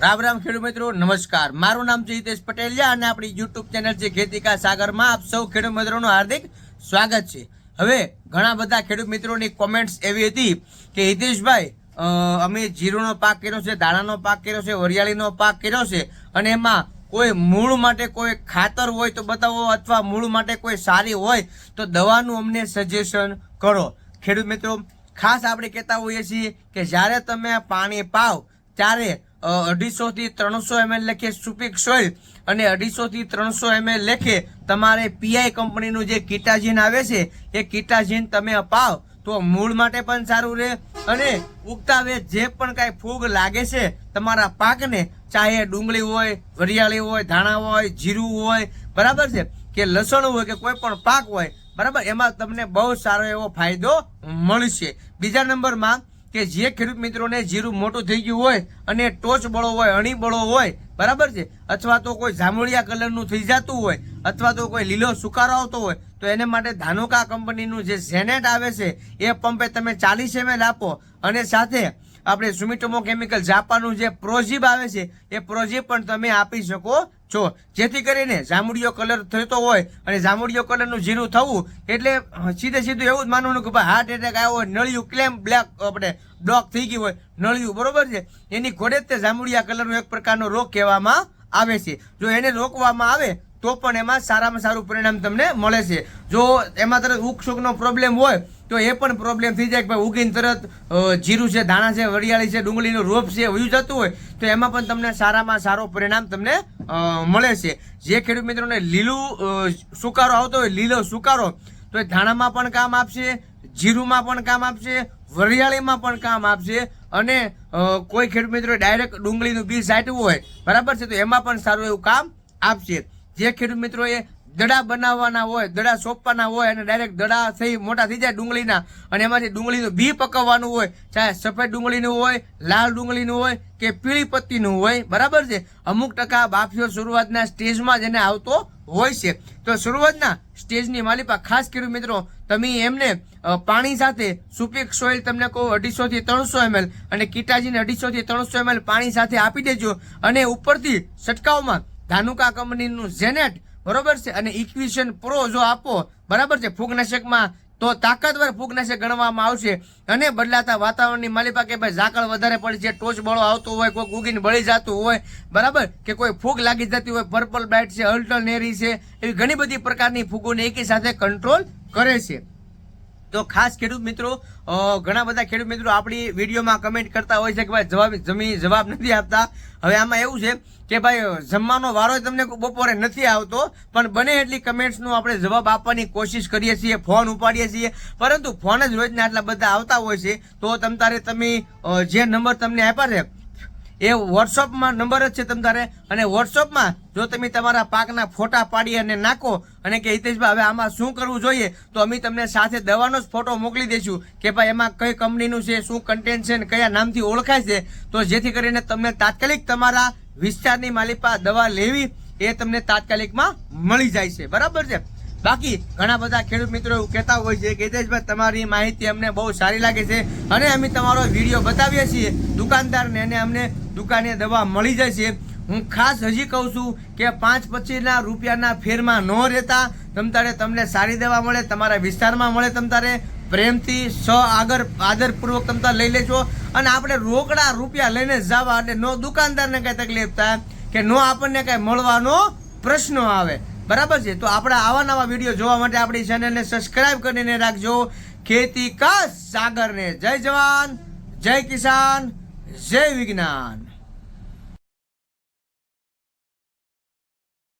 રામ રામ ખેડૂત મિત્રો, નમસ્કાર. મારું નામ છે હિતેશ પટેલિયા અને આપણી યુટ્યુબ ચેનલ છે ખેતીકા સાગરમાં આપ સૌ ખેડૂત મિત્રોનું હાર્દિક સ્વાગત છે. હવે ઘણા બધા ખેડૂત મિત્રોની કોમેન્ટ્સ એવી હતી કે હિતેશભાઈ અમે જીરુનો પાક કર્યો છે, દાણાનો પાક કર્યો છે, વરિયાળીનો પાક કર્યો છે અને એમાં કોઈ મૂળ માટે કોઈ ખાતર હોય તો બતાવો અથવા મૂળ માટે કોઈ સારી હોય તો દવાનું અમને સજેશન કરો. ખેડૂત મિત્રો, ખાસ આપણે કહેતા હોઈએ છીએ કે જ્યારે તમે પાણી પાવ, ત્યારે અઢીસો થી ત્રણસો એમએલ લેખે સુપિક સોઇલ અને અઢીસો થી ત્રણસો એમએલ લેખે તમારે પીઆઈ કંપનીનું જે કીટાજીન આવે છે, એ કીટાજીન તમે અપાવ તો મૂળ માટે પણ સારું રહે અને ઉગતા વેત જે પણ કાંઈ ફૂગ લાગે છે, તમારા પાકને, ચાહે ડુંગળી હોય, વરિયાળી હોય, ધાણા હોય, જીરું હોય, બરાબર છે? કે લસણ હોય કે કોઈ પણ પાક હોય, બરાબર? એમાં તમને બહુ સારો એવો ફાયદો મળશે. બીજા નંબરમાં કે જે ખેડૂત મિત્રોને જીરું મોટું થઈ ગયું હોય અને ટોચ બળો હોય, અણી બળો હોય, બરાબર છે? અથવા તો કોઈ જાંબુડિયા કલરનું થઈ જતું હોય, અથવા તો કોઈ લીલો સુકારો આવતો હોય, તો એને માટે ધાનુકા કંપનીનું જે ઝેનેટ આવે છે, એ પંપે તમે ચાલીસ એમએલ આપો. અને સાથે આપણે સુમિટોમો કેમિકલ જાપાનનું જે પ્રોજીબ આવે છે, એ પ્રોજીબ પણ તમે આપી શકો છો જેથી કરીને જાંબુડિયો કલર થતો હોય અને જાંબુડિયો કલરનું જીરું થવું, એટલે સીધે સીધું એવું જ માનવાનું કે ભાઈ હાર્ટ એટેક આવ્યો હોય, નળિયું ક્લેમ બ્લેક આપણે બ્લોક થઈ ગયું હોય, નળિયું, બરોબર છે? એની ઘોડે જ તે જાંબુડિયા કલરનો એક પ્રકારનો રોગ કહેવામાં આવે છે. જો એને રોકવામાં આવે, તો પણ એમાં સારામાં સારું પરિણામ તમને મળે છે. જો એમાં તરત ઉગસુગનો પ્રોબ્લેમ હોય, તો એ પણ પ્રોબ્લેમ થઈ જાય કે ભાઈ ઉગીને તરત જીરું છે, દાણા છે, વરિયાળી છે, ડુંગળીનો રોપ છે વયું જતું હોય, તો એમાં પણ તમને સારામાં સારો પરિણામ તમને મળે છે. જે ખેડૂત મિત્રોને લીલું સુકારો આવતો હોય, લીલો સુકારો, તો એ ધાણામાં પણ કામ આપશે, જીરુમાં પણ કામ આપશે, વરિયાળીમાં પણ કામ આપશે અને કોઈ ખેડૂત મિત્રો ડાયરેક્ટ ડુંગળીનું બીજ સાટ્યું હોય, બરાબર છે, તો એમાં પણ સારું એવું કામ આપશે. જે ખેડૂત મિત્રોએ દડા બનાવવાના હોય, દડા સોંપવાના હોય અને ડાયરેક્ટ દડા થઈ મોટા થઈ જાય ડુંગળીના. અને એમાંથી ડુંગળીનું બી પકવવાનું હોય, ચાહે સફેદ ડુંગળીનું હોય, લાલ ડુંગળીનું હોય કે પીળી પત્તીનું હોય, બરાબર છે? અમુક ટકા બાફીઓ શરૂઆતના સ્ટેજમાં જ એને આવતો હોય છે. તો શરૂઆતના સ્ટેજની માલિપા ખાસ ખેડૂત મિત્રો, તમે એમને પાણી સાથે સુપીક સોઇલ તમને કહું અઢીસો થી ત્રણસો એમએલ અને કીટાજીને અઢીસો થી ત્રણસો એમએલ પાણી સાથે આપી દેજો અને ઉપરથી છંટકાવમાં ધાનુકા કંપનીનું ઝેનેટ બરોબર છે? અને ઇક્વિશન પ્રો જો આપો, બરાબર છે? ફૂગનાશકમાં તો તાકાતવર ફૂગનાશક ગણવામાં આવશે અને બદલાતા વાતાવરણની માલિપા કે ભાઈ ઝાકળ વધારે પડી છે, ટોચ બળો આવતો હોય કોઈ ઉગીને બળી જતું હોય, બરાબર? કે કોઈ ફૂગ લાગી જતી હોય પર્પલ બ્લાઇટ છે અલ્ટરનેરી છે, એવી ઘણી બધી પ્રકારની ફૂગોને એકી સાથે કંટ્રોલ કરે છે. તો ખાસ ખેડૂત મિત્રો ઘણા બધા ખેડૂત મિત્રો આપણી વિડીયોમાં કમેન્ટ કરતા હોય છે કે ભાઈ જવાબ જમી જવાબ નથી આપતા. હવે આમાં એવું છે કે ભાઈ, જમવાનો વારો તમને બપોરે નથી આવતો, પણ બને એટલી કમેન્ટ્સનો આપણે જવાબ આપવાની કોશિશ કરીએ છીએ, ફોન ઉપાડીએ છીએ. પરંતુ ફોન જ રોજના આટલા બધા આવતા હોય છે, તો તમ તારે તમે જે નંબર તમને આપ્યા છે એ વોટ્સઅપમાં નંબર જ છે તમ તારે. અને વોટ્સઅપમાં જો તમે તમારા પાકના ફોટા પાડી અને નાખો અને કે હિતેશભાઈ, હવે આમાં શું કરવું જોઈએ? તો અમે તમને સાથે દવાનો જ ફોટો મોકલી દઈશું કે ભાઈ એમાં કઈ કંપનીનું છે, શું કન્ટેન્ટ છે અને કયા નામથી ઓળખાય છે. તો જેથી કરીને તમને તાત્કાલિક તમારા વિસ્તારની માલિપા દવા લેવી એ તમને તાત્કાલિકમાં મળી જાય છે. બરાબર છે? બાકી ઘણા બધા ખેડૂત મિત્રો એવું કહેતા હોય છે કે હિતેશભાઈ, તમારી માહિતી અમને બહુ સારી લાગે છે. અને અમે તમારો વીડિયો બતાવીએ છીએ. દુકાનદારને અને અમને દુકાને દવા મળી જશે હું ખાસ હજી કહું છું કે પાંચ પચીસના રૂપિયાના ફેરમાં ન રહેતા. તમતારે તમને સારી દવા મળે, તમારા વિસ્તારમાં મળે તમતારે પ્રેમથી સ આગળ, આદરપૂર્વક તમતા લઈ લેજો. અને આપણે રોકડા રૂપિયા લઈને જવા એટલે નો દુકાનદારને કાંઈ તકલીફ થાય કે નો આપણને કાંઈ મળવાનો પ્રશ્ન આવે. બરાબર છે? તો આપણા આવા નવા વીડિયો જોવા માટે આપણી ચેનલને સબસ્ક્રાઇબ કરીને રાખજો. ખેતી કા સાગરને. જય જવાન, જય કિસાન. જય વિજ્ઞાન